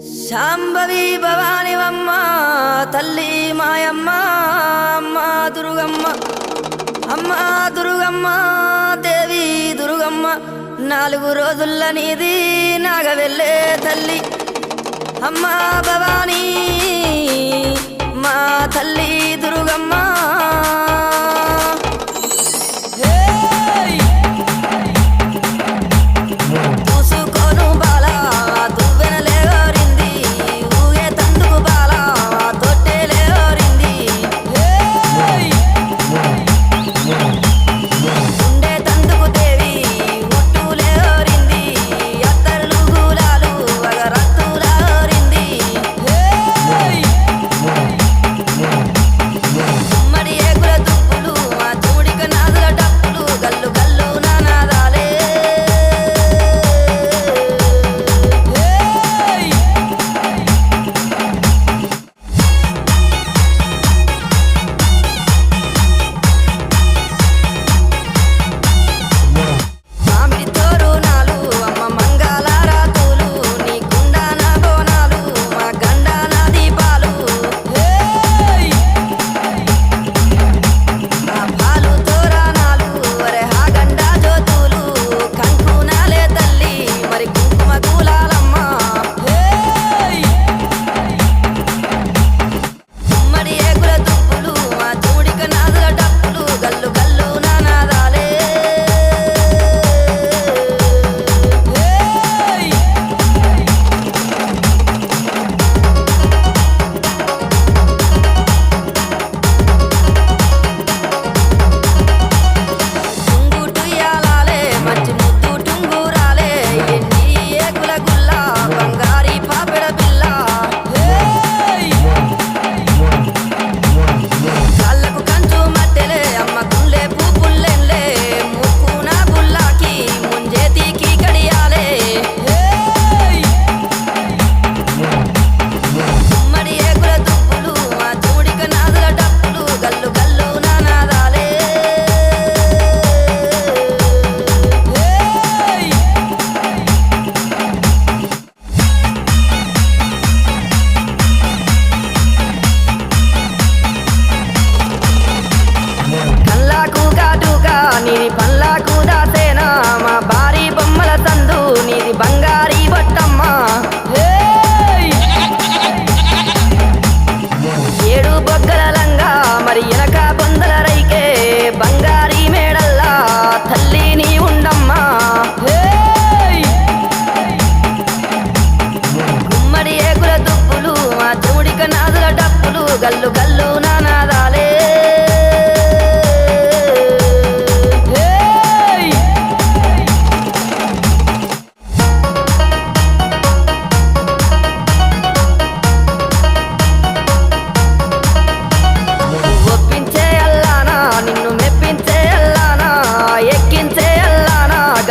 శాంభవి భవానివమ్మ తల్లి మాయమ్మ అమ్మ దుర్గమ్మ అమ్మ దుర్గమ్మ దేవి దుర్గమ్మ. నాలుగు రోజుల నీది నాగవెళ్ళే తల్లి అమ్మ భవానీ మా తల్లి నీది పల్లా కూదాసేనా మా భార్య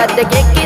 got the kick